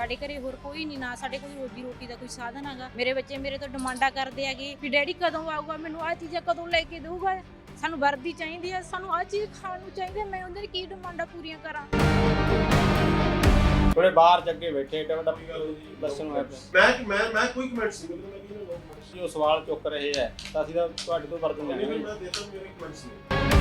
ਸਾਡੇ ਘਰੇ ਹੋਰ ਕੋਈ ਨਹੀਂ ਨਾ ਸਾਡੇ ਕੋਲ ਰੋਜੀ ਰੋਟੀ ਦਾ ਕੋਈ ਸਾਧਨ ਹੈਗਾ। ਮੇਰੇ ਬੱਚੇ ਮੇਰੇ ਤੋਂ ਡਿਮਾਂਡਾਂ ਕਰਦੇ ਹੈਗੇ ਵੀ ਡੈਡੀ ਕਦੋਂ ਆਊਗਾ ਮੈਨੂੰ ਆਹ ਚੀਜ਼ਾਂ ਕਦੋਂ ਲੈ ਕੇ ਦੇਊਗਾ? ਸਾਨੂੰ ਵਰਦੀ ਚਾਹੀਦੀ ਹੈ ਸਾਨੂੰ ਆਹ ਚੀਜ਼ ਖਾਣ ਨੂੰ ਚਾਹੀਦੀ ਹੈ ਮੈਂ ਉਹਨਾਂ ਦੀ ਕੀ ਡਿਮਾਂਡਾਂ ਪੂਰੀਆਂ ਕਰਾਂ? ਥੋੜੇ ਬਾਹਰ ਜੱਗੇ ਬੈਠੇ ਏਡਾ ਵੱਡਾ ਦੱਸਣ ਨੂੰ ਮੈਂ ਮੈਂ ਮੈਂ ਕੋਈ ਕਮੈਂਟ ਸੀ ਮਤਲਬ ਮੈਂ ਕਿਹਨੂੰ ਜੋ ਸਵਾਲ ਚੁੱਕ ਰਹੇ ਹੈ ਤਾਂ ਅਸੀਂ ਤਾਂ ਤੁਹਾਡੇ ਤੋਂ ਵਰਤੋਂ ਨਹੀਂ ਲੈਣੀ ਮੈਂ ਦੇਤਾ ਮੇਰੇ ਕਮੈਂਟ ਸੀ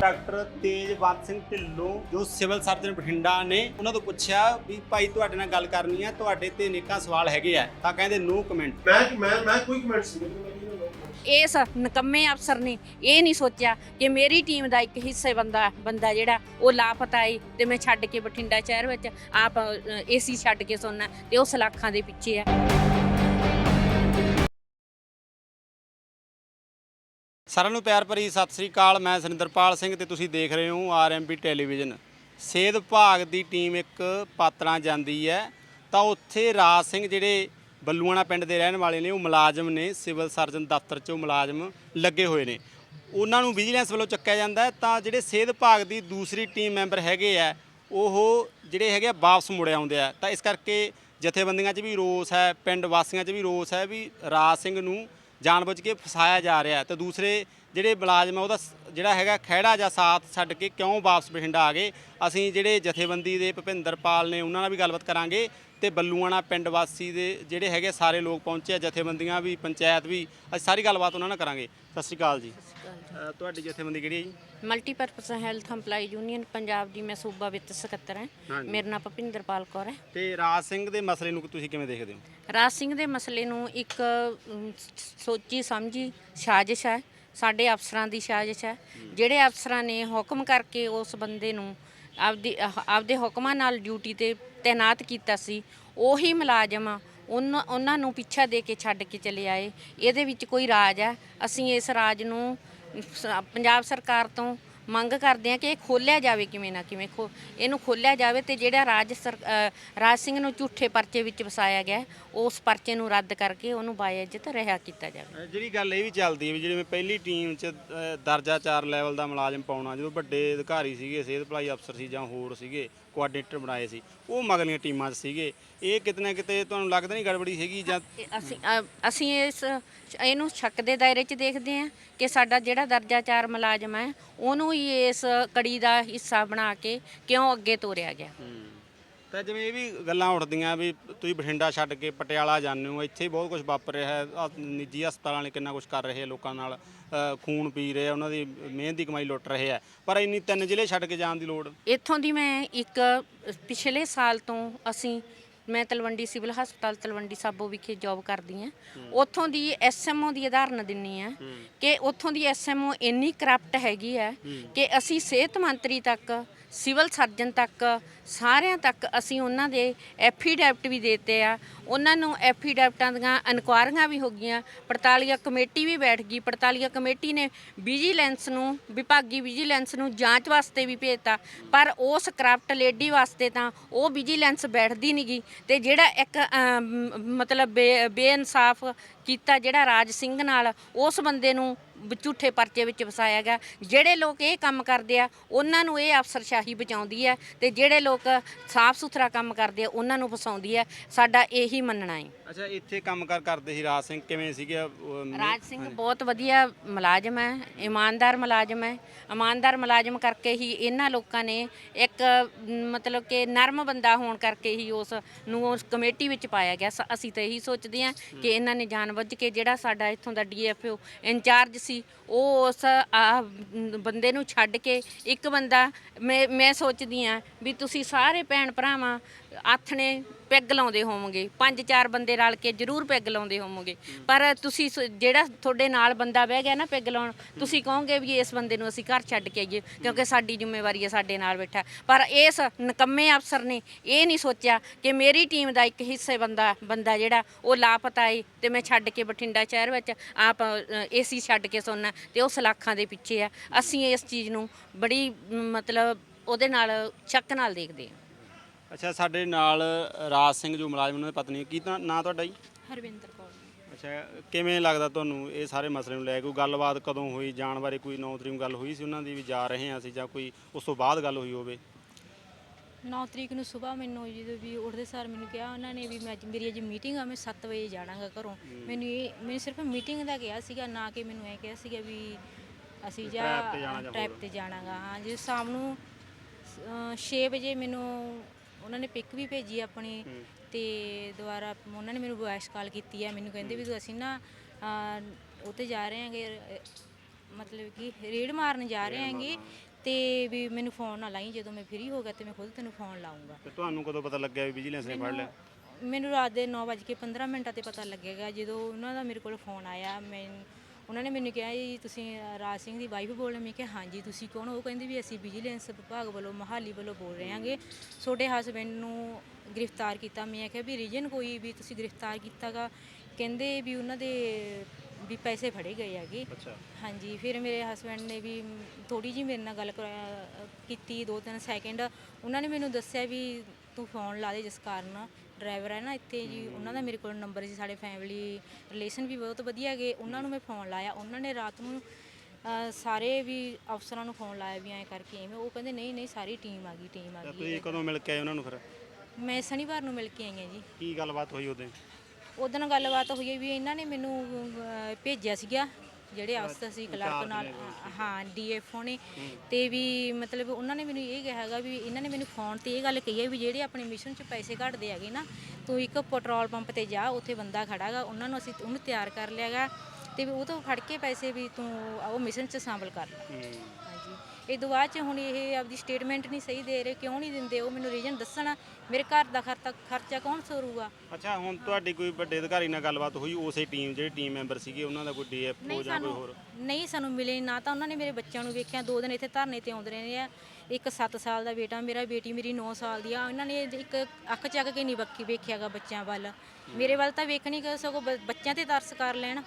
ਡਾਕਟਰ ਤੇਜਵੰਤ ਸਿੰਘ ਢਿੱਲੋਂ ਜੋ ਸਿਵਲ ਸਰਜਨ ਬਠਿੰਡਾ ਨੇ ਉਹਨਾਂ ਤੋਂ ਪੁੱਛਿਆ ਵੀ ਭਾਈ ਤੁਹਾਡੇ ਨਾਲ ਗੱਲ ਕਰਨੀ ਹੈ ਤੁਹਾਡੇ ਤੇ ਨੇਕਾਂ ਸਵਾਲ ਹੈਗੇ ਆ ਤਾਂ ਕਹਿੰਦੇ ਨੋ ਕਮੈਂਟ ਮੈਂ ਮੈਂ ਮੈਂ ਕੋਈ ਕਮੈਂਟ ਸੀ? ਮਤਲਬ ਮੈਂ ਕਿਹਨੂੰ ਕਮੈਂਟ ਇਸ ਨਕੰਮੇ ਅਫਸਰ ਨੇ ਇਹ ਨਹੀਂ ਸੋਚਿਆ ਕਿ ਮੇਰੀ ਟੀਮ ਦਾ ਇੱਕ ਹਿੱਸੇ ਬੰਦਾ ਬੰਦਾ ਜਿਹੜਾ ਉਹ ਲਾਪਤਾ ਏ ਤੇ ਮੈਂ ਛੱਡ ਕੇ ਬਠਿੰਡਾ ਸ਼ਹਿਰ ਵਿੱਚ ਆਪ ਏਸੀ ਛੱਡ ਕੇ ਸੋਨਾ ਤੇ ਉਹ ਸਲਾਖਾਂ ਦੇ ਪਿੱਛੇ ਆ। ਸਾਰਿਆਂ ਨੂੰ ਪਿਆਰ ਭਰੀ ਸਤਿ ਸ੍ਰੀ ਅਕਾਲ। ਮੈਂ ਸੁਰਿੰਦਰਪਾਲ ਸਿੰਘ ਤੇ ਤੁਸੀਂ ਦੇਖ ਰਹੇ ਹੋ ਆਰਐਮਪੀ ਟੈਲੀਵਿਜ਼ਨ। ਸਿਹਤ ਵਿਭਾਗ ਦੀ ਟੀਮ ਇੱਕ ਪਾਤਰਾਂ ਜਾਂਦੀ ਹੈ। ਤਾਂ ਉੱਥੇ ਰਾਜ ਸਿੰਘ ਜਿਹੜੇ ਬੱਲੂਆਣਾ ਪਿੰਡ ਦੇ ਰਹਿਣ ਵਾਲੇ ਨੇ, ਉਹ ਮੁਲਾਜ਼ਮ ਨੇ, ਸਿਵਲ ਸਰਜਨ ਦਫ਼ਤਰ 'ਚ ਉਹ ਮੁਲਾਜ਼ਮ ਲੱਗੇ ਹੋਏ ਨੇ। ਉਹਨਾਂ ਨੂੰ ਵਿਜੀਲੈਂਸ ਵੱਲੋਂ ਚੱਕਿਆ ਜਾਂਦਾ ਤਾਂ ਜਿਹੜੇ ਸਿਹਤ ਵਿਭਾਗ ਦੀ ਦੂਸਰੀ ਟੀਮ ਮੈਂਬਰ ਹੈਗੇ ਆ, ਉਹ ਜਿਹੜੇ ਹੈਗੇ ਆ, ਵਾਪਸ ਮੁੜ ਆਉਂਦੇ ਆ। ਤਾਂ ਇਸ ਕਰਕੇ ਜਥੇਬੰਦੀਆਂ 'ਚ ਵੀ ਰੋਸ ਹੈ, ਪਿੰਡ ਵਾਸੀਆਂ 'ਚ ਵੀ ਰੋਸ ਹੈ ਵੀ ਰਾਜ ਸਿੰਘ ਨੂੰ ਜਾਣਬੁੱਝ ਕੇ ਫਸਾਇਆ ਜਾ ਰਿਹਾ ਤੇ ਦੂਸਰੇ ਜਿਹੜੇ ਮੁਲਾਜ਼ਮ ਆ, ਉਹਦਾ ਜਿਹੜਾ ਹੈਗਾ ਖਹਿੜਾ ਜਾਂ ਸਾਥ ਛੱਡ ਕੇ ਕਿਉਂ ਵਾਪਸ ਬਠਿੰਡਾ ਆ ਗਏ? ਅਸੀਂ ਜਿਹੜੇ ਜਥੇਬੰਦੀ ਦੇ ਭੁਪਿੰਦਰਪਾਲ ਨੇ, ਉਹਨਾਂ ਨਾਲ ਵੀ ਗੱਲਬਾਤ ਕਰਾਂਗੇ। ਤੇ ਬੱਲੂਆਣਾ ਪਿੰਡ ਵਾਸੀ ਦੇ ਜਿਹੜੇ ਹੈਗੇ ਸਾਰੇ ਲੋਕ ਪਹੁੰਚੇ ਆ ਜਥੇਬੰਦੀਆਂ ਵੀ ਪੰਚਾਇਤ ਵੀ ਅਸੀਂ ਸਾਰੀ ਗੱਲਬਾਤ ਉਹਨਾਂ ਨਾਲ ਕਰਾਂਗੇ। ਸਤਿ ਸ਼੍ਰੀ ਅਕਾਲ ਜੀ। ਅ, ਤੁਹਾਡੀ ਜਥੇਬੰਦੀ ਕਿਹੜੀ ਹੈ ਜੀ? Multipurpose health employee union Punjab ਦੀ ਮੈਂ ਸੂਬਾ ਵਿੱਤ ਸਕੱਤਰ ਹਾਂ। ਹਾਂਜੀ। ਮੇਰਾ ਨਾਮ ਭਪਿੰਦਰਪਾਲ ਕੌਰ ਹੈ। ਤੇ ਰਾਜ ਸਿੰਘ ਦੇ ਮਸਲੇ ਨੂੰ ਤੁਸੀਂ ਕਿਵੇਂ ਦੇਖਦੇ ਹੋ? ਰਾਜ ਸਿੰਘ ਦੇ ਮਸਲੇ ਨੂੰ ਇੱਕ ਅਮ, ਸੋਚੀ ਸਮਝੀ ਸਾਜ਼ਿਸ਼ ਹੈ। ਸਾਡੇ ਅਫਸਰਾਂ ਦੀ ਸਾਜ਼ਿਸ਼ ਹੈ। ਜਿਹੜੇ ਅਫਸਰਾਂ ਨੇ ਹੁਕਮ ਕਰਕੇ ਉਸ ਬੰਦੇ ਨੂੰ ਆਪਦੀ ਆਹ, ਆਪਦੇ ਹੁਕਮਾਂ ਨਾਲ ਡਿਊਟੀ ਤੇ ਤਾਇਨਾਤ ਕੀਤਾ ਸੀ ਉਹੀ ਮੁਲਾਜ਼ਮ ਉਹਨਾਂ ਉਹਨਾਂ ਨੂੰ ਪਿੱਛਾ ਦੇ ਕੇ ਛੱਡ ਕੇ ਚਲੇ ਆਏ। ਇਹਦੇ ਵਿੱਚ ਕੋਈ ਰਾਜ ਹੈ। ਅਸੀਂ ਇਸ ਰਾਜ ਨੂੰ ਸ- ਪੰਜਾਬ ਸਰਕਾਰ ਤੋਂ ਮੰਗ ਕਰਦੇ ਹਾਂ ਕਿ ਇਹ ਖੋਲਿਆ ਜਾਵੇ ਕਿਵੇਂ ਨਾ ਕਿਵੇਂ ਖੋ ਇਹਨੂੰ ਖੋਲਿਆ ਜਾਵੇ ਤੇ ਜਿਹੜਾ ਰਾਜ ਸਰ ਅ, ਰਾਜ ਸਿੰਘ ਨੂੰ ਝੂਠੇ ਪਰਚੇ ਵਿੱਚ ਵਸਾਇਆ ਗਿਆ ਹੈ, ਉਸ ਪਰਚੇ ਨੂੰ ਰੱਦ ਕਰਕੇ ਉਹਨੂੰ ਬਾਇਜ਼ਤ ਰਿਹਾ ਕੀਤਾ ਜਾਵੇ। ਅ, ਜਿਹੜੀ ਗੱਲ ਇਹ ਵੀ ਚੱਲਦੀ ਹੈ ਵੀ ਜਿਵੇਂ ਪਹਿਲੀ ਟੀਮ 'ਚ ਅ, ਦਰਜਾ 4 ਲੈਵਲ ਦਾ ਮੁਲਾਜ਼ਮ ਪਾਉਣਾ ਜਦੋਂ ਵੱਡੇ ਅਧਿਕਾਰੀ ਸੀਗੇ ਸਿਹਤ ਭਲਾਈ ਅਫਸਰ ਸੀ ਜਾਂ ਹੋਰ ਸੀਗੇ ਕੋਆਰਡੀਨੇਟਰ ਬਣਾਏ ਸੀ ਉਹ ਮਗਲੀਆਂ ਟੀਮਾਂ 'ਚ ਸੀਗੇ। ਇਹ ਕਿਤੇ ਨਾ ਕਿਤੇ ਤੁਹਾਨੂੰ ਲੱਗਦਾ ਨਹੀਂ ਗੜਬੜੀ ਹੈਗੀ ਜਾਂ ਅਸੀਂ ਅ, ਅਸੀਂ ਇਸ ਇਹਨੂੰ ਸ਼ੱਕ ਦੇ ਦਾਇਰੇ 'ਚ ਦੇਖਦੇ ਹਾਂ ਕਿ ਸਾਡਾ ਜਿਹੜਾ ਦਰਜਾ 4 ਮੁਲਾਜ਼ਮ ਹੈ ਉਹਨੂੰ ਹੀ ਇਸ ਕੜੀ ਦਾ ਹਿੱਸਾ ਬਣਾ ਕੇ ਕਿਉਂ ਅੱਗੇ ਤੋਰਿਆ ਗਿਆ। ਤਾਂ ਜਿਵੇਂ ਇਹ ਵੀ ਗੱਲਾਂ ਉੱਠਦੀਆਂ ਵੀ ਤੁਸੀਂ ਬਠਿੰਡਾ ਛੱਡ ਕੇ ਪਟਿਆਲਾ ਜਾਂਦੇ ਹੋ ਇੱਥੇ ਹੀ ਬਹੁਤ ਕੁਝ ਵਾਪਰ ਰਿਹਾ ਹੈ। ਆਹ ਨਿੱਜੀ ਹਸਪਤਾਲਾਂ ਵਾਲੇ ਕਿੰਨਾ ਕੁਝ ਕਰ ਰਹੇ ਆ ਲੋਕਾਂ ਨਾਲ ਅ, ਖੂਨ ਪੀ ਰਹੇ ਆ ਉਹਨਾਂ ਦੀ ਮਿਹਨਤ ਦੀ ਕਮਾਈ ਲੁੱਟ ਰਹੇ ਆ ਪਰ ਇੰਨੀ ਤਿੰਨ ਜ਼ਿਲ੍ਹੇ ਛੱਡ ਕੇ ਜਾਣ ਦੀ ਲੋੜ? ਇੱਥੋਂ ਦੀ ਮੈਂ ਇੱਕ ਪਿਛਲੇ ਸਾਲ ਤੋਂ ਅਸੀਂ ਮੈਂ ਤਲਵੰਡੀ ਸਿਵਲ ਹਸਪਤਾਲ ਤਲਵੰਡੀ ਸਾਬੋ ਵਿਖੇ ਜੌਬ ਕਰਦੀ ਹਾਂ। ਉੱਥੋਂ ਦੀ ਐਸਐਮਓ ਦੀ ਉਦਾਹਰਨ ਦਿੰਨੀ ਆ ਕਿ ਉੱਥੋਂ ਦੀ ਐਸਐਮਓ ਇੰਨੀ ਕਰਪਟ ਹੈਗੀ ਹੈ। ਕਿ ਅਸੀਂ ਸਿਹਤ ਮੰਤਰੀ ਤੱਕ ਸਿਵਲ ਸਰਜਨ ਤੱਕ, ਸਾਰਿਆਂ ਤੱਕ ਅਸੀਂ ਉਹਨਾਂ ਦੇ ਐਫੀਡੈਵਿਟ ਵੀ ਦੇਤੇ ਆ। ਉਹਨਾਂ ਨੂੰ ਐਫੀਡੈਵਿਟਾਂ ਦੀਆਂ ਇਨਕੁਆਰੀਆਂ ਵੀ ਹੋ ਗਈਆਂ। ਪੜਤਾਲੀਆ ਕਮੇਟੀ ਵੀ ਬੈਠ ਗਈ। ਪੜਤਾਲੀਆ ਕਮੇਟੀ ਨੇ ਵਿਜੀਲੈਂਸ ਨੂੰ, ਵਿਭਾਗੀ ਵਿਜੀਲੈਂਸ ਨੂੰ ਜਾਂਚ ਵਾਸਤੇ ਵੀ ਭੇਜਤਾ। ਪਰ ਉਸ ਕਰਪਟ ਲੇਡੀ ਵਾਸਤੇ ਤਾਂ ਉਹ ਵਿਜੀਲੈਂਸ ਬੈਠਦੀ ਨਹੀਂ ਗਈ। ਤੇ ਜਿਹੜਾ ਇੱਕ ਮਤਲਬ ਬੇ- ਬੇਇਨਸਾਫ ਕੀਤਾ ਜਿਹੜਾ ਰਾਜ ਸਿੰਘ ਨਾਲ, ਉਸ ਬੰਦੇ ਨੂੰ ਝੂਠੇ ਪਰਚੇ ਵਿੱਚ ਵਸਾਇਆ ਗਿਆ। ਜਿਹੜੇ ਲੋਕ ਇਹ ਕੰਮ ਕਰਦੇ ਆ ਉਹਨਾਂ ਨੂੰ ਇਹ ਅਫਸਰਸ਼ਾਹੀ ਬਚਾਉਂਦੀ ਹੈ ਤੇ ਜਿਹੜੇ ਲੋਕ ਸਾਫ਼ ਸੁਥਰਾ ਕੰਮ ਕਰਦੇ ਆ ਉਹਨਾਂ ਨੂੰ ਫਸਾਉਂਦੀ ਹੈ। ਸਾਡਾ ਇਹੀ ਮੰਨਣਾ ਹੈ। ਅੱਛਾ ਇੱਥੇ ਕੰਮ ਕਰ ਕਰਦੇ ਸੀ ਰਾਜ ਸਿੰਘ ਕਿਵੇਂ ਸੀਗੇ? ਰਾਜ ਸਿੰਘ ਬਹੁਤ ਵਧੀਆ ਮੁਲਾਜ਼ਮ ਹੈ ਇਮਾਨਦਾਰ ਮੁਲਾਜ਼ਮ ਹੈ। ਇਮਾਨਦਾਰ ਮੁਲਾਜ਼ਮ ਕਰਕੇ ਹੀ ਇਹਨਾਂ ਲੋਕਾਂ ਨੇ ਇੱਕ ਮਤਲਬ ਕਿ ਨਰਮ ਬੰਦਾ ਹੋਣ ਕਰਕੇ ਹੀ ਉਸ ਨੂੰ ਉਸ ਕਮੇਟੀ ਵਿੱਚ ਪਾਇਆ ਗਿਆ। ਅਸੀਂ ਤਾਂ ਇਹੀ ਸੋਚਦੇ ਹਾਂ ਕਿ ਇਹਨਾਂ ਨੇ ਜਾਣਬੁੱਝ ਕੇ ਜਿਹੜਾ ਸਾਡਾ ਇੱਥੋਂ ਦਾ ਡੀਐਫਓ ਇੰਚਾਰਜ ਸੀ ਉਹ ਉਸ ਆਹ, ਬੰਦੇ ਨੂੰ ਛੱਡ ਕੇ ਇੱਕ ਬੰਦਾ ਮੈਂ ਮੈਂ ਸੋਚਦੀ ਹਾਂ ਵੀ ਤੁਸੀਂ ਸਾਰੇ ਭੈਣ ਭਰਾਵਾਂ ਆਥਣੇ ਪੈਗ ਲਾਉਂਦੇ ਹੋਵੋਗੇ ਪੰਜ ਚਾਰ ਬੰਦੇ ਰਲ ਕੇ ਜ਼ਰੂਰ ਪੈਗ ਲਾਉਂਦੇ ਹੋਵੋਗੇ। ਪਰ ਤੁਸੀਂ ਸ- ਜਿਹੜਾ ਤੁਹਾਡੇ ਨਾਲ ਬੰਦਾ ਬਹਿ ਗਿਆ ਨਾ ਪੈਗ ਲਾਉਣ ਤੁਸੀਂ ਕਹੋਗੇ ਵੀ ਇਸ ਬੰਦੇ ਨੂੰ ਅਸੀਂ ਘਰ ਛੱਡ ਕੇ ਆਈਏ ਕਿਉਂਕਿ ਸਾਡੀ ਜ਼ਿੰਮੇਵਾਰੀ ਹੈ ਸਾਡੇ ਨਾਲ ਬੈਠਾ। ਪਰ ਇਸ ਨਕੰਮੇ ਅਫਸਰ ਨੇ ਇਹ ਨਹੀਂ ਸੋਚਿਆ ਕਿ ਮੇਰੀ ਟੀਮ ਦਾ ਇੱਕ ਹਿੱਸੇ ਬੰਦਾ ਬੰਦਾ ਜਿਹੜਾ ਉਹ ਲਾਪਤਾ ਏ ਤੇ ਮੈਂ ਛੱਡ ਕੇ ਬਠਿੰਡਾ ਸ਼ਹਿਰ ਵਿੱਚ ਆਪ ਏਸੀ ਛੱਡ ਕੇ ਸੌਣਾ ਤੇ ਉਹ ਸਲਾਖਾਂ ਦੇ ਪਿੱਛੇ ਆ। ਅਸੀਂ ਇਸ ਚੀਜ਼ ਨੂੰ ਬੜੀ ਮ, ਮਤਲਬ ਉਹਦੇ ਨਾਲ ਸ਼ੱਕ ਨਾਲ ਦੇਖਦੇ ਹਾਂ। ਅੱਛਾ ਸਾਡੇ ਨਾਲ ਰਾਜ ਸਿੰਘ ਜੋ ਮੁਲਾਜ਼ਮ ਉਹਨਾਂ ਦੀ ਪਤਨੀ ਕੀ ਤਾਂ ਨਾਂ ਤੁਹਾਡਾ ਜੀ? ਹਰਵਿੰਦਰ ਕੌਰ। ਅੱਛਾ ਕਿਵੇਂ ਲੱਗਦਾ ਤੁਹਾਨੂੰ ਇਹ ਸਾਰੇ ਮਸਲੇ ਨੂੰ ਲੈ ਕੇ? ਕੋਈ ਗੱਲਬਾਤ ਕਦੋਂ ਹੋਈ? ਜਾਣ ਬਾਰੇ ਕੋਈ 9 ਤਰੀਕ ਨੂੰ ਗੱਲ ਹੋਈ ਸੀ ਉਹਨਾਂ ਦੀ ਵੀ ਜਾ ਰਹੇ ਹਾਂ ਅਸੀਂ ਜਾਂ ਕੋਈ ਉਸ ਤੋਂ ਬਾਅਦ ਗੱਲ ਹੋਈ ਹੋਵੇ? 9 ਤਰੀਕ ਨੂੰ ਸਵੇਰ ਮੈਨੂੰ ਜਦੋਂ ਵੀ ਉੱਠਦੇ ਸਾਰ ਮੈਨੂੰ ਕਿਹਾ ਉਹਨਾਂ ਨੇ ਵੀ ਮੈਂ ਅੱਜ- ਮੇਰੀ ਅੱਜ ਮੀਟਿੰਗ ਆ ਮੈਂ 7 ਵਜੇ ਜਾਣਾਗਾ ਘਰੋਂ। ਮੈਨੂੰ ਇਹ ਮੈਨੂੰ ਸਿਰਫ ਮੀਟਿੰਗ ਦਾ ਕਿਹਾ ਸੀਗਾ ਨਾ ਕਿ ਮੈਨੂੰ ਇਹ ਕਿਹਾ ਸੀਗਾ ਵੀ ਅਸੀਂ trip ਤੇ ਜਾਣਾ ਜਾਂ ਜਾਂ ਟ੍ਰੈਪ ਹੋਰ। ਤੇ ਜਾਣਾਗਾ। ਹਾਂ ਜੇ ਸ਼ਾਮ ਨੂੰ 6 ਵਜੇ ਮੈਨੂੰ ਉਹਨਾਂ ਨੇ ਪਿਕ ਵੀ ਭੇਜੀ ਆਪਣੀ ਤੇ ਦੁਬਾਰਾ ਉਹਨਾਂ ਨੇ ਮੈਨੂੰ ਵੌਇਸ ਕਾਲ ਕੀਤੀ ਆ ਮੈਨੂੰ ਕਹਿੰਦੇ ਵੀ ਤੂੰ ਅਸੀਂ ਨਾ ਉੱਥੇ ਜਾ ਰਹੇ ਹਾਂਗੇ ਮਤਲਬ ਕਿ ਰੇਡ ਮਾਰਨ ਜਾ ਰਹੇ ਹਾਂਗੇ ਤੇ ਵੀ ਮੈਨੂੰ ਫੋਨ ਨਾ ਲਾਈ ਜਦੋਂ ਮੈਂ ਫ੍ਰੀ ਹੋ ਗਿਆ ਤੇ ਮੈਂ ਖੁਦ ਤੈਨੂੰ ਫੋਨ ਲਾਉਂਗਾ ਤੇ ਤੁਹਾਨੂੰ ਕਦੋਂ ਪਤਾ ਲੱਗਿਆ ਵੀ ਵਿਜੀਲੈਂਸ ਨੇ ਫੜ ਲਿਆ? ਮੈਨੂੰ ਰਾਤ ਦੇ 9:15 ਮਿੰਟਾਂ ਤੇ ਪਤਾ ਲੱਗੇਗਾ ਜਦੋਂ ਉਹਨਾਂ ਦਾ ਮੇਰੇ ਕੋਲ ਫੋਨ ਆਇਆ ਮੈਂ ਉਹਨਾਂ ਨੇ ਮੈਨੂੰ ਕਿਹਾ ਜੀ ਤੁਸੀਂ ਰਾਜ ਸਿੰਘ ਦੀ ਵਾਈਫ ਬੋਲ ਰਹੇ ਮੈਂ ਕਿਹਾ ਹਾਂਜੀ ਤੁਸੀਂ ਕੌਣ ਉਹ ਕਹਿੰਦੇ ਵੀ ਅਸੀਂ ਵਿਜੀਲੈਂਸ ਵਿਭਾਗ ਵੱਲੋਂ ਮਹਾਲੀ ਵੱਲੋਂ ਬੋਲ ਰਹੇ ਹਾਂਗੇ। ਤੁਹਾਡੇ ਹਸਬੰਡ ਨੂੰ ਗ੍ਰਿਫਤਾਰ ਕੀਤਾ। ਮੈਂ ਕਿਹਾ ਵੀ ਰੀਜਨ ਕੋਈ ਵੀ ਤੁਸੀਂ ਗ੍ਰਿਫਤਾਰ ਕੀਤਾਗਾ? ਕਹਿੰਦੇ ਵੀ ਉਹਨਾਂ ਦੇ ਵੀ ਪੈਸੇ ਫੜੇ ਗਏ ਹੈਗੇ। ਅੱਛਾ। ਹਾਂਜੀ ਫਿਰ ਮੇਰੇ ਹਸਬੰਡ ਨੇ ਵੀ ਥੋੜੀ ਜੀ ਮੇਰੇ ਨਾਲ ਗੱਲ ਕਰਾ- ਕੀਤੀ ਦੋ ਤਿੰਨ ਸੈਕਿੰਡ ਉਹਨਾਂ ਨੇ ਮੈਨੂੰ ਦੱਸਿਆ ਵੀ ਤੂੰ ਫੋਨ ਲਾ ਦੇ ਜਿਸ ਕਾਰਨ ਡਰਾਈਵਰ ਹੈ ਨਾ ਇੱਥੇ ਜੀ ਉਹਨਾਂ ਦਾ ਮੇਰੇ ਕੋਲ ਨੰਬਰ ਸੀ ਸਾਡੇ ਫੈਮਿਲੀ ਰਿਲੇਸ਼ਨ ਵੀ ਬਹੁਤ ਵਧੀਆ ਗਏ ਉਹਨਾਂ ਨੂੰ ਮੈਂ ਫੋਨ ਲਾਇਆ। ਉਹਨਾਂ ਨੇ ਰਾਤ ਨੂੰ ਅ, ਸਾਰੇ ਵੀ ਅਫਸਰਾਂ ਨੂੰ ਫੋਨ ਲਾਇਆ ਵੀ ਐਂ ਕਰਕੇ ਐਵੇਂ। ਉਹ ਕਹਿੰਦੇ ਨਹੀਂ ਨਹੀਂ ਸਾਰੀ ਟੀਮ ਆ ਗਈ ਟੀਮ ਆ ਤਾਂ ਗਈ ਤੁਸੀਂ ਕਦੋਂ ਮਿਲ ਕੇ ਆਏ ਉਹਨਾਂ ਨੂੰ ਫਿਰ? ਮੈਂ ਸ਼ਨੀਵਾਰ ਨੂੰ ਮਿਲ ਕੇ ਆਈ ਹਾਂ ਜੀ। ਕੀ ਗੱਲਬਾਤ ਹੋਈ ਉਹਦੇ? ਉਦੋਂ ਗੱਲਬਾਤ ਹੋਈ ਹੈ ਵੀ ਇਹਨਾਂ ਨੇ ਮੈਨੂੰ ਅਹ, ਭੇਜਿਆ ਸੀਗਾ। ਜਿਹੜੇ ਅਫਸਰ ਸੀ ਕਲਰਕ ਨਾਲ ਹਾਂ ਡੀਐਫਓ ਨੇ ਤੇ ਵੀ ਮਤਲਬ ਉਹਨਾਂ ਨੇ ਮੈਨੂੰ ਇਹ ਕਿਹਾ ਹੈਗਾ ਵੀ ਇਹਨਾਂ ਨੇ ਮੈਨੂੰ ਫੋਨ ਤੇ ਇਹ ਗੱਲ ਕਹੀ ਹੈ ਵੀ ਜਿਹੜੇ ਆਪਣੇ ਮਿਸ਼ਨ 'ਚ ਪੈਸੇ ਘਟਦੇ ਹੈਗੇ ਨਾ ਤੂੰ ਇੱਕ ਪੈਟਰੋਲ ਪੰਪ ਤੇ ਜਾ ਉੱਥੇ ਬੰਦਾ ਖੜਾਗਾ ਉਹਨਾਂ ਨੂੰ ਅਸੀਂ ਉਹਨੂੰ ਤਿਆਰ ਕਰ ਲਿਆਗਾ ਤੇ ਵੀ ਉਹ ਤੋਂ ਫੜ ਕੇ ਪੈਸੇ ਵੀ ਤੂੰ ਉਹ ਮਿਸ਼ਨ 'ਚ ਸ਼ਾਮਲ ਕਰ ਲੈ। ਹਾਂਜੀ। ਇਹ ਤੋਂ ਬਾਅਦ ਚ ਹੁਣ ਇਹ ਆਪਦੀ ਸਟੇਟਮੈਂਟ ਨਹੀਂ ਸਹੀ ਦੇ ਰਹੇ ਕਿਉਂ ਨਹੀਂ ਦਿੰਦੇ ਉਹ ਮੈਨੂੰ ਰੀਜ਼ਨ ਦੱਸਣ। ਮੇਰੇ ਘਰ ਦਾ ਖਰਚਾ ਖਰਚਾ ਕੌਣ ਸੋਰੂਗਾ? ਅੱਛਾ ਹੁਣ ਤੁਹਾਡੀ ਕੋਈ ਵੱਡੇ ਅਧਿਕਾਰੀ ਨਾਲ ਗੱਲਬਾਤ ਹੋਈ ਉਸੇ ਟੀਮ ਜਿਹੜੀ ਟੀਮ ਮੈਂਬਰ ਸੀਗੇ ਉਹਨਾਂ ਦਾ ਕੋਈ ਡੀਐਫਓ ਨਹੀਂ ਜਾਂ ਕੋਈ ਸਾਨੂੰ ਹੋਰ? ਨਹੀਂ ਸਾਨੂੰ ਮਿਲੇ ਨਾ ਤਾਂ ਉਹਨਾਂ ਨੇ ਮੇਰੇ ਬੱਚਿਆਂ ਨੂੰ ਵੇਖਿਆ ਦੋ ਦਿਨ ਇੱਥੇ ਧਰਨੇ ਤੇ ਆਉਂਦੇ ਰਹੇ ਆ। ਇੱਕ 7 ਸਾਲ ਦਾ ਬੇਟਾ ਮੇਰਾ ਬੇਟੀ ਮੇਰੀ 9 ਸਾਲ ਦੀ ਆ। ਇਹਨਾਂ ਨੇ ਇੱਕ ਅੱਖ ਚੱਕ ਕੇ ਨਹੀਂ ਬੱਕੀ ਵੇਖਿਆਗਾ ਬੱਚਿਆਂ ਵੱਲ। ਮੇਰੇ ਵੱਲ ਤਾਂ ਵੇਖਣੀ ਕਿ ਸਗੋਂ ਬ- ਬੱਚਿਆਂ ਤੇ ਤਰਸ ਕਰ ਲੈਣ।